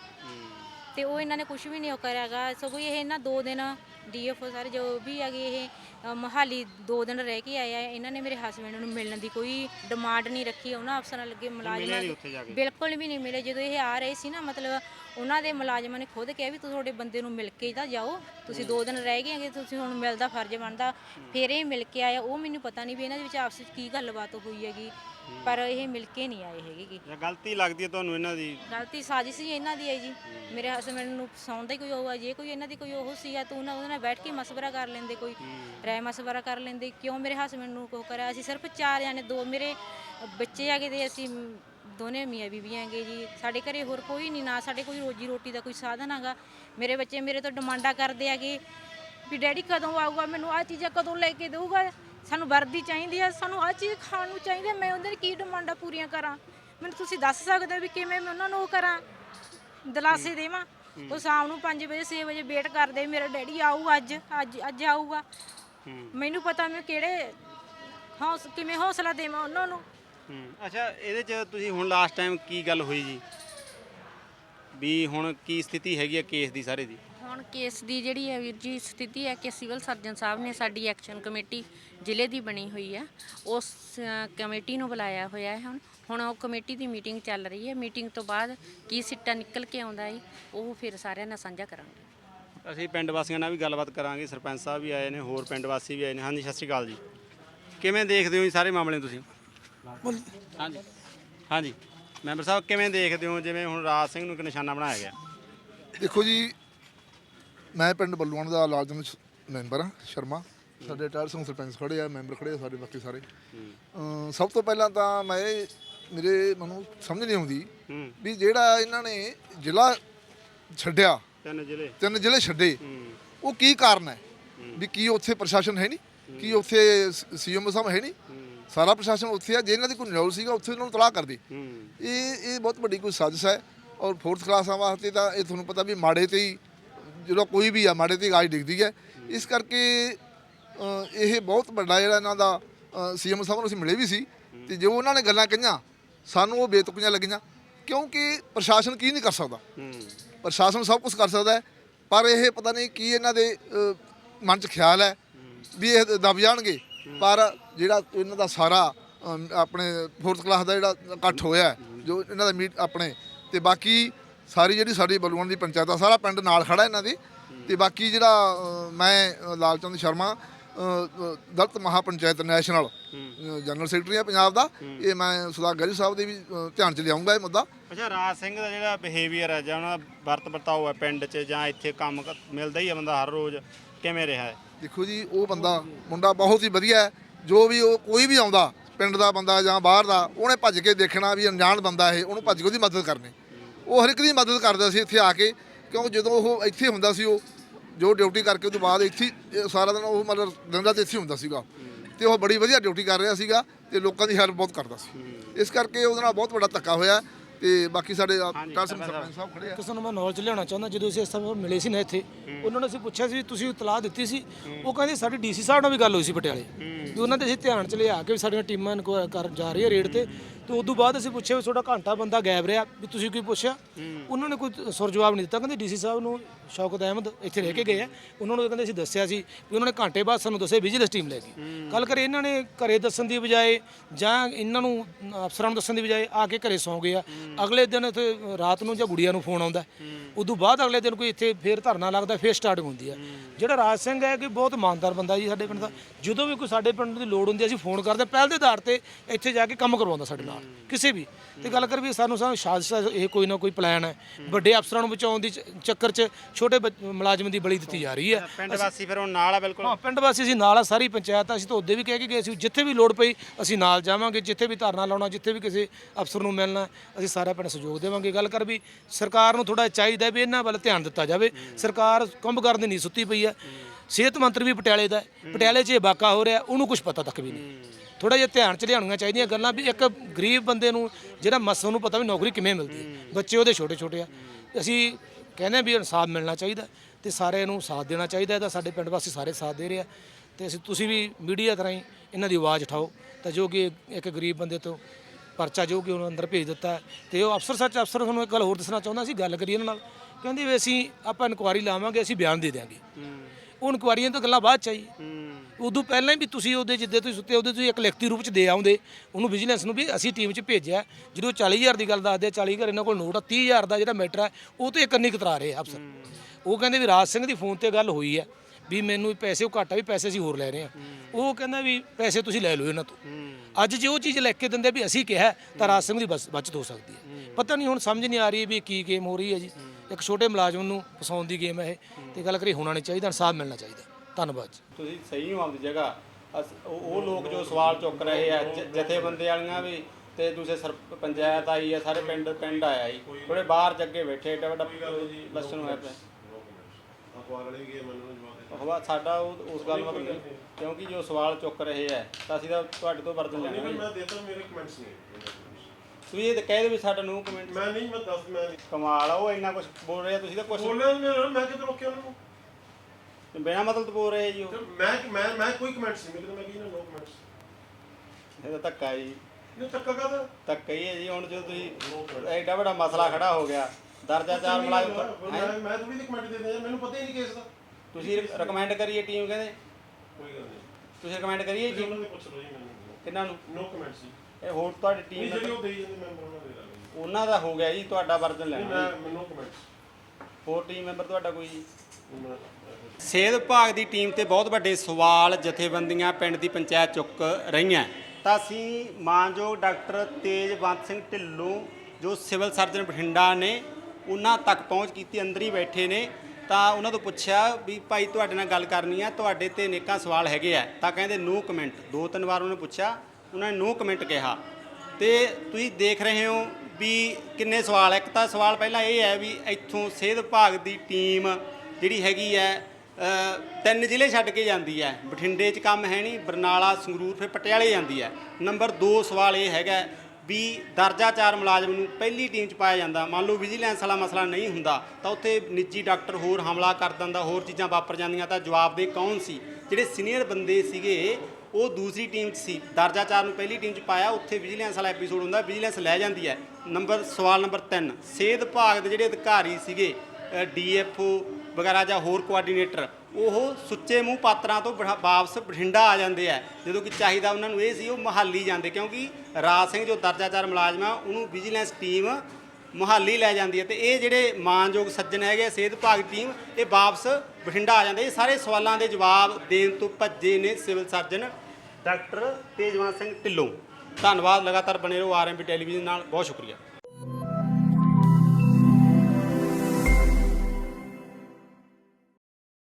ਤੇ ਉਹ ਇਹਨਾਂ ਨੇ ਕੁਝ ਵੀ ਨਹੀਂ ਉਹ ਕਰਿਆਗਾ ਸਗੋਂ ਇਹ ਇਹਨਾਂ ਦੋ ਦਿਨ ਡੀਐਫਓ ਸਾਰੇ ਜੋ ਵੀ ਹੈਗੇ ਇਹ ਅ, ਮਹਾਲੀ ਦੋ ਦਿਨ ਰਹਿ ਕੇ ਆਏ ਆ। ਇਹਨਾਂ ਨੇ ਮੇਰੇ ਹਸਬੰਡ ਨੂੰ ਮਿਲਣ ਦੀ ਕੋਈ ਡਿਮਾਂਡ ਨਹੀਂ ਰੱਖੀ। ਉਹਨਾਂ ਅਫਸਰਾਂ ਲੱਗੇ ਮੁਲਾਜ਼ਮਾਂ ਨਹੀਂ ਉੱਥੇ ਜਾ ਕੇ। ਬਿਲਕੁਲ ਵੀ ਨਹੀਂ ਮਿਲੇ। ਜਦੋਂ ਇਹ ਆ ਰਹੇ ਸੀ ਨਾ ਮਤਲਬ ਉਹਨਾਂ ਦੇ ਮੁਲਾਜ਼ਮਾਂ ਨੇ ਖੁਦ ਕਿਹਾ ਵੀ ਤੁਸੀਂ ਤੁਹਾਡੇ ਬੰਦੇ ਨੂੰ ਮਿਲ ਕੇ ਤਾਂ ਜਾਓ ਤੁਸੀਂ ਦੋ ਦਿਨ ਰਹਿ ਗਏ ਹੈਗੇ ਤੁਸੀਂ ਹੁਣ ਮਿਲਦਾ ਫਰਜ਼ ਬਣਦਾ। ਫਿਰ ਇਹ ਮਿਲ ਕੇ ਆਇਆ ਉਹ ਮੈਨੂੰ ਪਤਾ ਨਹੀਂ ਵੀ ਇਹਨਾਂ ਦੇ ਵਿੱਚ ਆਪਸ ਵਿੱਚ ਕੀ ਗੱਲਬਾਤ ਹੋਈ ਹੈਗੀ ਪਰ ਇਹ ਮਿਲ ਕੇ ਨਹੀਂ ਆਏ ਹੈਗੇ ਗੇ। ਜਾਂ ਗਲਤੀ ਲੱਗਦੀ ਹੈ ਤੁਹਾਨੂੰ ਇਹਨਾਂ ਦੀ? ਗਲਤੀ ਸਾਜ਼ਿਸ਼ ਹੀ ਇਹਨਾਂ ਦੀ ਹੈ ਜੀ। ਮੇਰੇ ਹਸਬੰਡ ਨੂੰ ਫਸਾਉਣ ਦਾ ਹੀ ਕੋਈ ਉਹ ਆ ਜੇ ਕੋਈ ਇਹਨਾਂ ਦੀ ਕੋਈ ਉਹ ਸੀਗਾ ਤੂੰ ਨਾ ਉਹਦੇ ਨਾਲ ਬੈਠ ਕੇ ਮਸਵਰਾ ਕਰ ਲੈਂਦੇ ਕੋਈ ਰਾਏ ਮਸਵਰਾ ਕਰ ਲੈਂਦੇ। ਕਿਉਂ ਮੇਰੇ ਹਸਬੰਡ ਨੂੰ ਕੋ ਕਰਿਆ? ਅਸੀਂ ਸਿਰਫ ਚਾਰ ਜਾਣੇ ਦੋ ਮੇਰੇ ਬੱਚੇ ਹੈਗੇ ਤੇ ਅਸੀਂ ਦੋਨੇ ਮੀਆਂ ਬੀਬੀਆਂ ਹੈਗੇ ਜੀ। ਸਾਡੇ ਘਰੇ ਹੋਰ ਕੋਈ ਨਹੀਂ ਨਾ ਸਾਡੇ ਕੋਈ ਰੋਜੀ ਰੋਟੀ ਦਾ ਕੋਈ ਸਾਧਨ ਹੈਗਾ। ਮੇਰੇ ਬੱਚੇ ਮੇਰੇ ਤੋਂ ਡਿਮਾਂਡਾਂ ਕਰਦੇ ਹੈਗੇ ਵੀ ਡੈਡੀ ਕਦੋਂ ਆਊਗਾ ਮੈਨੂੰ ਆਹ ਚੀਜ਼ਾਂ ਕਦੋਂ ਲੈ ਕੇ ਦੇਊਗਾ? ਸਾਨੂੰ ਵਰਦੀ ਚਾਹੀਦੀ ਆ ਸਾਨੂੰ ਆਹ ਚੀਜ਼ ਖਾਣ ਨੂੰ ਚਾਹੀਦੀ ਆ ਮੈਂ ਉਹਦੇ ਲਈ ਕੀ ਡਿਮਾਂਡਾਂ ਪੂਰੀਆਂ ਕਰਾਂ? ਮੈਨੂੰ ਤੁਸੀਂ ਦੱਸ ਸਕਦੇ ਹੋ ਵੀ ਕਿਵੇਂ ਮੈਂ ਉਹਨਾਂ ਨੂੰ ਉਹ ਕਰਾਂ? ਦਲਾਸੇ ਦੇਵਾਂ? ਉਹ ਸ਼ਾਮ ਨੂੰ 5 ਵਜੇ 6 ਵਜੇ ਵੇਟ ਕਰਦੇ ਮੇਰਾ ਡੈਡੀ ਆਊ ਅੱਜ ਅੱਜ ਅੱਜ ਆਊਗਾ। ਹੂੰ। ਮੈਨੂੰ ਪਤਾ ਮੈਂ ਕਿਹੜੇ ਹੌਸ ਕਿਵੇਂ ਹੌਸਲਾ ਦੇਵਾਂ ਉਹਨਾਂ ਨੂੰ? ਹੂੰ ਅੱਛਾ ਇਹਦੇ ਚ ਤੁਸੀਂ ਹੁਣ ਲਾਸਟ ਟਾਈਮ ਕੀ ਗੱਲ ਹੋਈ ਜੀ? ਵੀ ਹੁਣ ਕੀ ਸਥਿਤੀ ਹੈਗੀ ਹੈ ਕੇਸ ਦੀ ਸਾਰੇ ਦੀ? ਹੁਣ ਕੇਸ ਦੀ ਜਿਹੜੀ ਹੈ ਵੀਰ ਜੀ ਸਥਿਤੀ ਹੈ ਕਿ ਸਿਵਲ ਸਰਜਨ ਸਾਹਿਬ ਨੇ ਸਾਡੀ ਐਕਸ਼ਨ ਕਮੇਟੀ ਜ਼ਿਲ੍ਹੇ ਦੀ ਬਣੀ ਹੋਈ ਹੈ। ਉਸ ਅ, ਕਮੇਟੀ ਨੂੰ ਬੁਲਾਇਆ ਹੋਇਆ ਹੈ ਹੁਣ। ਹੁਣ ਉਹ ਕਮੇਟੀ ਦੀ ਮੀਟਿੰਗ ਚੱਲ ਰਹੀ ਹੈ। ਮੀਟਿੰਗ ਤੋਂ ਬਾਅਦ ਕੀ ਸਿੱਟਾ ਨਿਕਲ ਕੇ ਆਉਂਦਾ ਹੈ ਉਹ ਫਿਰ ਸਾਰਿਆਂ ਨਾਲ ਸਾਂਝਾ ਕਰਾਂਗੇ। ਅਸੀਂ ਪਿੰਡ ਵਾਸੀਆਂ ਨਾਲ ਵੀ ਗੱਲਬਾਤ ਕਰਾਂਗੇ। ਸਰਪੰਚ ਸਾਹਿਬ ਵੀ ਆਏ ਨੇ ਹੋਰ ਪਿੰਡ ਵਾਸੀ ਵੀ ਆਏ ਨੇ। ਹਾਂਜੀ ਸਤਿ ਸ਼੍ਰੀ ਅਕਾਲ ਜੀ। ਕਿਵੇਂ ਦੇਖਦੇ ਹੋ ਜੀ ਸਾਰੇ ਮਾਮਲੇ ਨੂੰ ਤੁਸੀਂ? ਹਾਂਜੀ। ਹਾਂਜੀ। ਮੈਂਬਰ ਸਾਹਿਬ ਕਿਵੇਂ ਦੇਖਦੇ ਹੋ? ਜਿਵੇਂ ਹੁਣ ਰਾਜ ਸਿੰਘ ਨੂੰ ਇੱਕ ਨਿਸ਼ਾਨਾ ਬਣਾਇਆ ਗਿਆ। ਦੇਖੋ ਜੀ ਮੈਂ ਪਿੰਡ ਬੱਲੂਆਣ ਦਾ ਲਾਲਜਨ ਮੈਂਬਰ ਹਾਂ ਸ਼ਰਮਾ। ਸਾਡੇ ਟਾਇਰ ਸਿੰਘ ਸਰਪੰਚ ਖੜੇ ਆ ਮੈਂਬਰ ਖੜੇ ਆ ਸਾਡੇ ਬਾਕੀ ਸਾਰੇ। ਅਮ ਸਭ ਤੋਂ ਪਹਿਲਾਂ ਤਾਂ ਮੈਂ ਇਹ- ਮੇਰੇ ਮੈਨੂੰ ਸਮਝ ਨਹੀਂ ਆਉਂਦੀ ਹੂੰ। ਵੀ ਜਿਹੜਾ ਇਹਨਾਂ ਨੇ ਜ਼ਿਲ੍ਹਾ ਛੱਡਿਆ ਤਿੰਨ ਜ਼ਿਲ੍ਹੇ। ਤਿੰਨ ਜ਼ਿਲ੍ਹੇ ਛੱਡੇ ਹੂੰ। ਉਹ ਕੀ ਕਾਰਨ ਹੈ? ਵੀ ਕੀ ਉੱਥੇ ਪ੍ਰਸ਼ਾਸਨ ਹੈ ਨਹੀਂ? ਕੀ ਉੱਥੇ ਸੀਐਮ ਸਾਹਿਬ ਹੈ ਨਹੀਂ? ਸਾਰਾ ਪ੍ਰਸ਼ਾਸਨ ਉੱਥੇ ਆ ਜੇ ਇਹਨਾਂ ਦੀ ਕੋਈ ਨਿਰੋਲ ਸੀਗਾ ਉੱਥੇ ਉਹਨਾਂ ਨੂੰ ਤਲਾਕ ਕਰਦੀ ਇਹ ਇਹ ਬਹੁਤ ਵੱਡੀ ਕੋਈ ਸਾਜ਼ਿਸ਼ ਹੈ ਔਰ ਫੋਰਥ ਕਲਾਸਾਂ ਵਾਸਤੇ ਤਾਂ ਇਹ ਤੁਹਾਨੂੰ ਪਤਾ ਵੀ ਮਾੜੇ ਤੇ ਹੀ ਜਦੋਂ ਕੋਈ ਵੀ ਆ ਮਾੜੇ ਤੇ ਗਾਜ ਡਿੱਗਦੀ ਹੈ। ਇਸ ਕਰਕੇ ਇਹ ਬਹੁਤ ਵੱਡਾ ਜਿਹੜਾ ਇਹਨਾਂ ਦਾ ਸੀਐਮ ਸਾਹਿਬ ਨੂੰ ਅਸੀਂ ਮਿਲੇ ਵੀ ਸੀ ਤੇ ਜੋ ਉਹਨਾਂ ਨੇ ਗੱਲਾਂ ਕਹੀਆਂ ਸਾਨੂੰ ਉਹ ਬੇਤੁਕੀਆਂ ਲੱਗੀਆਂ ਕਿਉਂਕਿ ਪ੍ਰਸ਼ਾਸਨ ਕੀ ਨਹੀਂ ਕਰ ਸਕਦਾ। ਪ੍ਰਸ਼ਾਸਨ ਸਭ ਕੁਝ ਕਰ ਸਕਦਾ ਪਰ ਇਹ ਪਤਾ ਨਹੀਂ ਕੀ ਇਹਨਾਂ ਦੇ ਮਨ 'ਚ ਖਿਆਲ ਹੈ ਵੀ ਇਹ ਦਬ ਜਾਣਗੇ। ਪਰ ਜਿਹੜਾ ਇਹਨਾਂ ਦਾ ਸਾਰਾ ਆਪਣੇ ਫੋਰਥ ਕਲਾਸ ਦਾ ਜਿਹੜਾ ਇਕੱਠ ਹੋਇਆ ਜੋ ਇਹਨਾਂ ਦਾ ਮੀਟ ਆਪਣੇ ਤੇ ਬਾਕੀ ਸਾਰੀ ਜਿਹੜੀ ਸਾਡੀ ਬਲੂਆਣ ਦੀ ਪੰਚਾਇਤ ਆ ਸਾਰਾ ਪਿੰਡ ਨਾਲ ਖੜਾ ਇਹਨਾਂ ਦੇ। ਤੇ ਬਾਕੀ ਜਿਹੜਾ ਮੈਂ Lalchand Sharma Dalit Mahapanchayat national uh, general secretary ਆ ਪੰਜਾਬ ਦਾ ਇਹ ਮੈਂ ਸਰਦਾਰ ਗਰੀ ਸਾਹਿਬ ਦੇ ਵੀ ਧਿਆਨ ਚ ਲਿਆਉਂਗਾ ਇਹ ਮੁੱਦਾ। ਅੱਛਾ ਰਾਜ ਸਿੰਘ ਦਾ ਜਿਹੜਾ ਬਿਹੇਵੀਅਰ ਹੈ ਜਾਂ ਉਹਨਾਂ ਦਾ ਵਰਤ ਵਰਤਾਓ ਹੈ ਪਿੰਡ 'ਚ ਜਾਂ ਇੱਥੇ ਕੰਮ ਮਿਲਦਾ ਹੀ ਹੈ ਬੰਦਾ ਹਰ ਰੋਜ਼ ਕਿਵੇਂ ਰਿਹਾ ਹੈ? ਦੇਖੋ ਜੀ ਉਹ ਬੰਦਾ ਮੁੰਡਾ ਬਹੁਤ ਹੀ ਵਧੀਆ ਹੈ ਜੋ ਵੀ ਉਹ ਕੋਈ ਵੀ ਆਉਂਦਾ ਪਿੰਡ ਦਾ ਬੰਦਾ ਜਾਂ ਬਾਹਰ ਦਾ ਉਹਨੇ ਭੱਜ ਕੇ ਦੇਖਣਾ ਵੀ ਅਣਜਾਣ ਬੰਦਾ ਇਹ ਉਹਨੂੰ ਭੱਜ ਕੇ ਉਹਦੀ ਮਦਦ ਕਰਨੀ। ਉਹ ਹਰ ਇੱਕ ਦੀ ਮਦਦ ਕਰਦਾ ਸੀ ਇੱਥੇ ਆ ਕੇ ਕਿਉਂਕਿ ਜਦੋਂ ਉਹ ਇੱਥੇ ਹੁੰਦਾ ਸੀ ਉਹ ਜੋ ਡਿਊਟੀ ਕਰਕੇ ਉਹ ਤੋਂ ਬਾਅਦ ਇੱਥੇ ਹੀ, ਇਹ ਸਾਰਾ ਦਿਨ ਉਹ ਮਤਲਬ ਦਿਨ ਰਾਤ ਇੱਥੇ ਹੀ ਹੁੰਦਾ ਸੀਗਾ। ਤੇ ਉਹ ਬੜੀ ਵਧੀਆ ਡਿਊਟੀ ਕਰ ਰਿਹਾ ਸੀਗਾ ਤੇ ਲੋਕਾਂ ਦੀ ਹੈਲਪ ਬਹੁਤ ਕਰਦਾ ਸੀ। ਇਸ ਕਰਕੇ ਉਹਦੇ ਨਾਲ ਬਹੁਤ ਵੱਡਾ ਧੱਕਾ ਹੋਇਆ। ਤੇ ਬਾਕੀ ਸਾਡੇ ਕਾਲ ਸਿੰਘ ਸਰਪੰਚ ਸਾਹਿਬ ਖੜੇ ਆ। ਕਿਸੇ ਨੂੰ ਮੈਂ ਨੌਲੇਜ ਲਿਆਉਣਾ ਚਾਹੁੰਦਾ ਜਦੋਂ ਅਸੀਂ ਇਸ ਸਮੇਂ ਮਿਲੇ ਸੀ ਨਾ ਇੱਥੇ ਉਹਨਾਂ ਨੇ ਅਸੀਂ ਪੁੱਛਿਆ ਸੀ ਤੁਸੀਂ ਇਤਲਾਹ ਦਿੱਤੀ ਸੀ? ਉਹ ਕਹਿੰਦੇ ਸਾਡੀ ਡੀਸੀ ਸਾਹਿਬ ਨਾਲ ਵੀ ਗੱਲ ਹੋਈ ਸੀ ਪਟਿਆਲੇ। ਵੀ ਉਹਨਾਂ ਦੇ ਅਸੀਂ ਧਿਆਨ ਚ ਲਿਆ ਕੇ ਵੀ ਸਾਡੀਆਂ ਟੀਮਾਂ ਇਨਕੁਆਇਰ ਕਰ ਜਾ ਰਹੀ ਹੈ ਰੇਡ ਤੇ। ਤੇ ਉਦੋਂ ਬਾਅਦ ਅਸੀਂ ਪੁੱਛਿਆ ਵੀ ਤੁਹਾਡਾ ਘੰਟਾ ਬੰਦਾ ਗਾਇਬ ਰਿਹਾ ਵੀ ਤੁਸੀਂ ਕੀ ਪੁੱਛਿਆ? ਉਹਨਾਂ ਨੇ ਕੋਈ ਸੁਰ ਜਵਾਬ ਨਹੀਂ ਦਿੱਤਾ ਕਹਿੰਦੇ ਡੀਸੀ ਸਾਹਿਬ ਨੂੰ ਸ਼ੌਕਤ ਅਹਿਮਦ ਇੱਥੇ ਰਹਿ ਕੇ ਗਏ ਆ। ਉਹਨਾਂ ਨੂੰ ਕਹਿੰਦੇ ਅਸੀਂ ਦੱਸਿਆ ਸੀ ਵੀ ਉਹਨਾਂ ਨੇ ਘੰਟੇ ਬਾਅਦ ਸਾਨੂੰ ਦੱਸਿਆ ਵਿਜੀਲੈਂਸ ਟੀਮ ਲੈ ਗਈ। ਕੱਲ ਕਰ ਇਹਨਾਂ ਨੇ ਘਰੇ ਦੱਸਣ ਦੀ ਬਜਾਏ ਜਾਂ ਇਹਨਾਂ ਨੂੰ ਅਫਸਰਾਂ ਨੂੰ ਦੱਸਣ ਦੀ ਬਜਾਏ ਆ ਕੇ ਘਰੇ ਸੌਂ ਗਏ ਆ। ਅਗਲੇ ਦਿਨ ਇੱਥੇ ਰਾਤ ਨੂੰ ਜਾਂ ਗੁੜੀਆਂ ਨੂੰ ਫੋਨ ਆਉਂਦਾ। ਉਦੋਂ ਬਾਅਦ ਅਗਲੇ ਦਿਨ ਕੋਈ ਇੱਥੇ ਫੇਰ ਧਰਨਾ ਲੱਗਦਾ ਫੇਰ ਸਟਾਰਟਿੰਗ ਹੁੰਦੀ ਆ। ਜਿਹੜਾ ਰਾਜ ਸਿੰਘ ਹੈ ਕਿ ਬਹੁਤ ਇਮਾਨਦਾਰ ਬੰਦਾ ਜੀ ਸਾਡੇ ਪਿੰਡ ਦਾ। ਜਦੋਂ ਵੀ ਕੋਈ ਸਾਡੇ ਪਿੰਡ ਦੀ ਲੋੜ ਹੁੰਦੀ ਆ, ਅਸੀਂ ਫੋਨ ਕਰਦੇ ਹਾਂ, ਪਹਿਲ ਦੇ ਆਧਾਰ ਤੇ ਇੱਥੇ ਜਾ ਕੇ ਕੰਮ ਕਰਵਾਉਂਦਾ ਸਾਡੇ ਨਾਲ। ਕਿਸੇ ਵੀ। ਤੇ ਗੱਲ ਕਰ ਵੀ ਸਾਨੂੰ ਸਾਨੂੰ ਸਾਜ਼ਿਸ਼ ਇਹ ਕੋਈ ਨਾ ਕੋਈ ਪਲਾਨ ਹੈ। ਵੱਡੇ ਅਫਸਰਾਂ ਨੂੰ ਬਚਾਉਣ ਦੀ ਚ- ਚੱਕਰ 'ਚ ਛੋਟੇ ਬੱਚ- ਮੁਲਾਜ਼ਮ ਦੀ ਬਲੀ ਦਿੱਤੀ ਜਾ ਰਹੀ ਹੈ। ਪਿੰਡ ਵਾਸੀ ਫਿਰ ਉਹ ਨਾਲ ਆ ਬਿਲਕੁਲ। ਹਾਂ ਪਿੰਡ ਵਾਸੀ ਅਸੀਂ ਨਾਲ ਆ ਸਾਰੀ ਪੰਚਾਇਤ ਆ, ਅਸੀਂ ਤਾਂ ਉਹਦੇ ਵੀ ਕਹਿ ਕੇ ਗਏ ਸੀ ਜਿੱਥੇ ਵੀ ਲੋੜ ਪਈ ਅਸੀਂ ਨਾਲ ਜਾਵਾਂਗੇ। ਜਿੱਥੇ ਵੀ ਧਰਨਾ ਲਾਉਣਾ ਜਿੱਥੇ ਵੀ ਕਿਸੇ ਅਫਸਰ ਨੂੰ ਮਿਲਣਾ ਅਸੀਂ ਸਾਰਾ ਪਿੰਡ ਸਹਿਯੋਗ ਦੇਵਾਂਗੇ। ਗੱਲ ਕਰ ਵੀ ਸਰਕਾਰ ਨੂੰ ਥੋੜਾ ਚਾਹੀਦਾ ਵੀ ਇਹਨਾਂ ਵੱਲ ਧਿਆਨ ਦਿੱਤਾ ਜਾਵੇ। ਸਰਕਾਰ ਕੁੰਭ ਕਰਨ ਦੀ ਨਹੀਂ ਸੁੱਤੀ ਪਈ ਹੈ। ਸਿਹਤ ਮੰਤਰੀ ਵੀ ਪਟਿਆਲੇ ਦਾ ਹੈ। ਪਟਿਆਲੇ 'ਚ ਇਹ ਵਾਕਾ ਹੋ ਰਿਹਾ ਉਹਨੂੰ ਕੁਝ ਪਤਾ ਤੱਕ ਵੀ ਨਹੀਂ। ਥੋੜਾ ਜਿਹਾ ਧਿਆਨ ਚ ਲਿਆਉਣੀਆਂ ਚਾਹੀਦੀਆਂ ਗੱਲਾਂ ਵੀ ਇੱਕ ਗਰੀਬ ਬੰਦੇ ਨੂੰ ਜਿਹੜਾ ਮਸਲ ਨੂੰ ਪਤਾ ਵੀ ਨੌਕਰੀ ਕਿਵੇਂ ਮਿਲਦੀ ਹੈ। ਬੱਚੇ ਉਹਦੇ ਛੋਟੇ ਛੋਟੇ ਆ। ਅਸੀਂ ਕਹਿੰਦੇ ਵੀ ਇਨਸਾਫ ਮਿਲਣਾ ਚਾਹੀਦਾ ਤੇ ਸਾਰਿਆਂ ਨੂੰ ਸਾਥ ਦੇਣਾ ਚਾਹੀਦਾ ਇਹਦਾ ਸਾਡੇ ਪਿੰਡ ਵਾਸੀ ਸਾਰੇ ਸਾਥ ਦੇ ਰਹੇ ਆ। ਤੇ ਅਸੀਂ ਤੁਸੀਂ ਵੀ ਮੀਡੀਆ ਰਾਹੀਂ ਇਹਨਾਂ ਦੀ ਆਵਾਜ਼ ਉਠਾਓ ਤਾਂ ਜੋ ਕਿ ਇੱਕ ਗਰੀਬ ਬੰਦੇ ਤੋਂ ਪਰਚਾ ਜੋ ਕਿ ਉਹਨੂੰ ਅੰਦਰ ਭੇਜ ਦਿੱਤਾ ਹੈ। ਤੇ ਉਹ ਅਫਸਰ ਸੱਚ ਅਫਸਰ ਤੁਹਾਨੂੰ ਇੱਕ ਗੱਲ ਹੋਰ ਦੱਸਣਾ ਚਾਹੁੰਦਾ ਸੀ ਗੱਲ ਕਰੀ ਇਹਨਾਂ ਨਾਲ। ਕਹਿੰਦੇ ਵੀ ਅਸੀਂ ਆਪਾਂ ਇਨਕੁਆਰੀ ਲਾਵਾਂਗੇ ਅਸੀਂ ਬਿਆਨ ਦੇ ਦਿਆਂਗੇ। ਉਹ ਇਨਕੁਆਰੀਆਂ ਤੋਂ ਗੱਲਾਂ ਬਾਅਦ ਚ ਆਈ। ਉਦੋਂ ਪਹਿਲਾਂ ਵੀ ਤੁਸੀਂ ਉਹਦੇ ਜਿੱਦੇ ਤੁਸੀਂ ਸੁੱਤੇ ਉਹਦੇ ਤੁਸੀਂ ਇੱਕ ਲਿਖਤੀ ਰੂਪ ਚ ਦੇ ਆਉਂਦੇ। ਉਹਨੂੰ ਵਿਜੀਲੈਂਸ ਨੂੰ ਵੀ ਅਸੀਂ ਟੀਮ ਚ ਭੇਜਿਆ। ਜਦੋਂ 40000 ਦੀ ਗੱਲ ਦੱਸਦੇ ਆ, 40 ਘਰ ਇਹਨਾਂ ਕੋਲ ਨੋਟ ਆ 30000 ਦਾ ਜਿਹੜਾ ਮੈਟਰ ਹੈ ਉਹ ਤੇ ਇੱਕ ਨਹੀਂ ਕਤਰਾ ਰਹੇ ਅਫਸਰ। ਉਹ ਕਹਿੰਦੇ ਵੀ ਰਾਜ ਸਿੰਘ ਦੀ ਫੋਨ ਤੇ ਗੱਲ ਹੋਈ ਹੈ ਵੀ ਮੈਨੂੰ ਪੈਸੇ ਉਹ ਘੱਟ ਵੀ ਪੈਸੇ ਅਸੀਂ ਹੋਰ ਲੈ ਰਹੇ ਆ। ਉਹ ਕਹਿੰਦਾ ਵੀ ਪੈਸੇ ਤੁਸੀਂ ਲੈ ਲਓ ਇਹਨਾਂ ਤੋਂ। ਅੱਜ ਜੇ ਉਹ ਚੀਜ਼ ਲੈ ਕੇ ਦਿੰਦੇ ਵੀ ਅਸੀਂ ਕਿਹਾ ਤਾਂ ਰਾਜ ਸਿੰਘ ਦੀ ਬਚਤ ਹੋ ਸਕਦੀ ਹੈ। ਪਤਾ ਨਹੀਂ ਹੁਣ ਸਮਝ ਨਹੀਂ ਆ ਰਹੀ ਵੀ ਕੀ ਗੇਮ ਹੋ ਰਹੀ ਹੈ ਜੀ। ਇੱਕ ਛੋਟੇ ਮੁਲਾਜ਼ਮ ਨੂੰ ਫਸਾਉਣ ਦੀ ਗੇਮ ਹੈ ਇਹ। ਤੇ ਗੱਲ ਕਰੀ ਹੋਣਾ ਨਹੀਂ ਚਾਹੀਦਾ ਇਨਸਾਫ ਮਿਲਣਾ ਚਾਹੀਦਾ। ਧੰਨਵਾਦ ਜੀ। ਤੁਸੀਂ ਸਹੀ ਹੋ ਆਪਦੀ ਜਗ੍ਹਾ। ਅਸ- ਉਹ ਉਹ ਲੋਕ ਜੋ ਸਵਾਲ ਚੁੱਕ ਰਹੇ ਆ ਜ- ਜਥੇਬੰਦੀ ਵਾਲੀਆਂ ਵੀ ਤੇ ਦੂਸਰੇ ਸਰ ਪੰਚਾਇਤ ਆਈ ਹੈ ਸਾਰੇ ਪਿੰਡ ਪਿੰਡ ਆਇਆ ਜੀ। ਥੋੜੇ ਬਾਹਰ ਜੱਗੇ ਬੈਠੇ ਏਡਾ ਵੱਡਾ ਲੱਛਣ ਹੋਇਆ ਪਿਆ। ਅਖਬਾਰ ਵਾਲੇ ਵੀ ਗਏ ਮੈਨੂੰ ਜਵਾਬ ਦੇ ਸਾਡਾ ਉਹ ਉਸ ਗੱਲ ਮਤਲਬ ਨਹੀਂ। ਕਿਉਂਕਿ ਜੋ ਸਵਾਲ ਚੁੱਕ ਰਹੇ ਆ ਤਾਂ ਅਸੀਂ ਤਾਂ ਤੁਹਾਡੇ ਤੋਂ ਵਰਤਨ ਨਹੀਂ ਲੈਣਾ ਮੈਂ ਜੀ। ਮੈਂ ਦੇਤਾ ਮੇਰੇ ਕਮੈਂਟਸ ਨਹੀਂ ਤੁਸੀਂ ਇਹ ਤਾਂ ਕਹਿ ਦਿਓ ਵੀ ਸਾਡਾ ਨੂੰ ਕਮੈਂਟ ਮੈਂ ਨਹੀਂ ਮੈਂ ਦੱਸ ਮੈਂ ਨਹੀਂ। ਕਮਾਲ ਆ ਉਹ ਇੰਨਾ ਕੁਝ ਬੋਲ ਰਹੇ ਆ ਤੁਸੀਂ ਤਾਂ ਕੁਝ ਬੋਲਿਆ ਮੈਂ ਮੈਂ ਕਿਤੇ ਰੋਕਿਆ ਉਹਨਾਂ ਬਿਨਾ ਮਤਲਬ ਤੋਂ ਬੋਲ ਰਹੇ ਜੀ ਉਹ। ਤੇ ਮੈਂ ਮੈਂ ਮੈਂ ਕੋਈ ਕਮੈਂਟਸ ਨਹੀਂ ਮੇਰੇ ਮੈਂ ਕਿਹਾ ਨੋ ਕਮੈਂਟਸ ਇਹ ਤਾਂ ਧੱਕਾ ਜੀ। ਇਹ ਤੱਕਾ ਕਾਦਾ ਧੱਕਾ ਹੀ ਹੈ ਜੀ ਹੁਣ ਜਦੋਂ ਤੁਸੀਂ ਨੋ ਐਡਾ ਵੱਡਾ ਮਸਲਾ ਖੜਾ ਹੋ ਗਿਆ ਦਰਜਾ ਚਾਰ ਮੁਲਾਜ਼ਮ ਤੋਂ- ਹੈਂ? ਮੈਂ ਮੈਂ ਥੋੜੀ ਦੀ ਕਮੈਂਟ ਦੇ ਦਿੰਦਾ ਮੈਨੂੰ ਪਤਾ ਹੀ ਨਹੀਂ ਕੇਸ ਦਾ। ਤੁਸੀਂ ਰਿਕਮੈਂਡ ਕਰੀਏ ਟੀਮ ਕਹਿੰਦੇ? ਕੋਈ ਗੱਲ ਨਹੀਂ। ਤੁਸੀਂ ਰਿਕਮੈਂਡ ਕਰੀਏ ਜੀ? ਉਹਨਾਂ ਨੇ ਪੁੱਛ ਲਓ ਜੀ ਮੈਨੂੰ ਕਿੰਨਾਂ ਨੂੰ? ਨੋ ਕਮੈਂਟਸ ਜੀ। ਇਹ ਹੋਰ ਤੁਹਾਡੀ ਨਹੀਂ ਜਿਹੜੀ ਟੀਮ ਉਹ ਦੇਈ ਜਾਂਦੇ ਮੈਂ ਉਹਨਾਂ ਦੇ ਦਾਂਗਾ ਜੀ। ਉਹਨਾਂ ਦਾ ਹੋ ਗਿਆ ਜੀ ਤੁਹਾਡਾ ਵਰਜਨ ਨਹੀਂ ਲੈਣਾ ਮੈਂ ਨੋ ਕਮੈਂਟਸ ਹੋਰ ਟੀਮ ਮੈਂਬਰ ਤੁਹਾਡਾ ਕੋਈ? ਜੀ ਮੈਂ- ਮੈਂ- ਸਿਹਤ ਵਿਭਾਗ ਦੀ ਟੀਮ ਤੇ ਬਹੁਤ ਵੱਡੇ ਸਵਾਲ ਜਥੇਬੰਦੀਆਂ ਪਿੰਡ ਦੀ ਪੰਚਾਇਤ ਚੁੱਕ ਰਹੀਆਂ। ਤਾਂ ਅਸੀਂ ਮਾਨਯੋਗ ਡਾਕਟਰ ਤੇਜਵੰਤ ਸਿੰਘ ਢਿੱਲੋਂ, ਜੋ ਸਿਵਲ ਸਰਜਨ ਬਠਿੰਡਾ ਨੇ, ਉਹਨਾਂ ਤੱਕ ਪਹੁੰਚ ਕੀਤੀ, ਅੰਦਰ ਹੀ ਬੈਠੇ ਨੇ। ਤਾਂ ਉਹਨਾਂ ਤੋਂ ਪੁੱਛਿਆ ਵੀ ਭਾਈ ਤੁਹਾਡੇ ਨਾਲ ਗੱਲ ਕਰਨੀ ਆ, ਤੁਹਾਡੇ ਤੇ ਨੇਕਾਂ ਸਵਾਲ ਹੈਗੇ ਆ। ਤਾਂ ਕਹਿੰਦੇ, ਨੋ ਕਮੈਂਟ ਦੋ ਤਿੰਨ ਵਾਰ ਉਹਨੇ ਪੁੱਛਿਆ, ਉਹਨਾਂ ਨੇ ਨੋ ਕਮੈਂਟ ਕਿਹਾ। ਤੇ ਤੁਸੀਂ ਦੇਖ ਰਹੇ ਹੋ ਵੀ ਕਿੰਨੇ ਸਵਾਲ ਇੱਕ ਤਾਂ ਸਵਾਲ ਪਹਿਲਾਂ ਇਹ ਹੈ ਵੀ ਇੱਥੋਂ ਸਿਹਤ ਵਿਭਾਗ ਦੀ ਟੀਮ ਜਿਹੜੀ ਹੈਗੀ ਹੈ ਤਿੰਨ ਜ਼ਿਲ੍ਹੇ ਛੱਡ ਕੇ ਜਾਂਦੀ ਹੈ। ਬਠਿੰਡੇ 'ਚ ਕੰਮ ਹੈ ਨਹੀਂ, ਬਰਨਾਲਾ, ਸੰਗਰੂਰ, ਫਿਰ ਪਟਿਆਲੇ ਜਾਂਦੀ ਹੈ। ਨੰਬਰ 2 ਸਵਾਲ ਇਹ ਹੈਗਾ ਵੀ ਦਰਜਾ 4 ਮੁਲਾਜ਼ਮ ਨੂੰ ਪਹਿਲੀ ਟੀਮ 'ਚ ਪਾਇਆ ਜਾਂਦਾ। ਮੰਨ ਲਓ ਵਿਜੀਲੈਂਸ ਵਾਲਾ ਮਸਲਾ ਨਹੀਂ ਹੁੰਦਾ, ਤਾਂ ਉੱਥੇ ਨਿੱਜੀ ਡਾਕਟਰ ਹੋਰ ਹਮਲਾ ਕਰ ਦਿੰਦਾ, ਹੋਰ ਚੀਜ਼ਾਂ ਵਾਪਰ ਜਾਂਦੀਆਂ, ਤਾਂ ਜਵਾਬਦੇ ਕੌਣ ਸੀ? ਜਿਹੜੇ ਸੀਨੀਅਰ ਬੰਦੇ ਸੀਗੇ, ਉਹ ਦੂਸਰੀ ਟੀਮ 'ਚ ਸੀ। ਦਰਜਾ 4 ਨੂੰ ਪਹਿਲੀ ਟੀਮ 'ਚ ਪਾਇਆ, ਉੱਥੇ ਵਿਜੀਲੈਂਸ ਵਾਲਾ ਐਪੀਸੋਡ ਹੁੰਦਾ ਵਿਜੀਲੈਂਸ ਲੈ ਜਾਂਦੀ ਹੈ। ਨੰਬਰ, ਸਵਾਲ ਨੰਬਰ 3 ਸਿਹਤ ਵਿਭਾਗ ਦੇ ਜਿਹੜੇ ਅਧਿਕਾਰੀ ਸੀਗੇ ਡੀਐਫਓ ਵਗੈਰਾ ਜਾਂ ਹੋਰ ਕੋਆਰਡੀਨੇਟਰ ਉਹ ਸੁੱਚੇ ਮੂੰਹ ਪਾਤਰਾਂ ਤੋਂ ਬਠ- ਵਾਪਸ ਬਠਿੰਡਾ ਆ ਜਾਂਦੇ ਆ। ਜਦੋਂ ਕਿ ਚਾਹੀਦਾ ਉਹਨਾਂ ਨੂੰ ਇਹ ਸੀ ਉਹ ਮਹਾਲੀ ਜਾਂਦੇ ਕਿਉਂਕਿ ਰਾਜ ਸਿੰਘ ਜੋ ਦਰਜਾਚਾਰ ਮੁਲਾਜ਼ਮ ਆ ਉਹਨੂੰ ਵਿਜੀਲੈਂਸ ਟੀਮ ਮੁਹਾਲੀ ਲੈ ਜਾਂਦੀ ਹੈ ਤੇ ਇਹ ਜਿਹੜੇ ਮਾਨਯੋਗ ਸੱਜਣ ਹੈਗੇ ਆ, ਸਿਹਤ ਵਿਭਾਗ ਦੀ ਟੀਮ ਇਹ ਵਾਪਸ ਬਠਿੰਡਾ ਆ ਜਾਂਦੇ ਇਹ ਸਾਰੇ ਸਵਾਲਾਂ ਦੇ ਜਵਾਬ ਦੇਣ ਤੋਂ ਭੱਜੇ ਨੇ civil surgeon doctor Tejwant Singh Dhillon. ਧੰਨਵਾਦ ਲਗਾਤਾਰ ਬਣੇ ਰਹੋ ਆਰਐਮਪੀ ਟੈਲੀਵਿਜ਼ਨ ਨਾਲ। ਬਹੁਤ ਸ਼ੁਕਰੀਆ।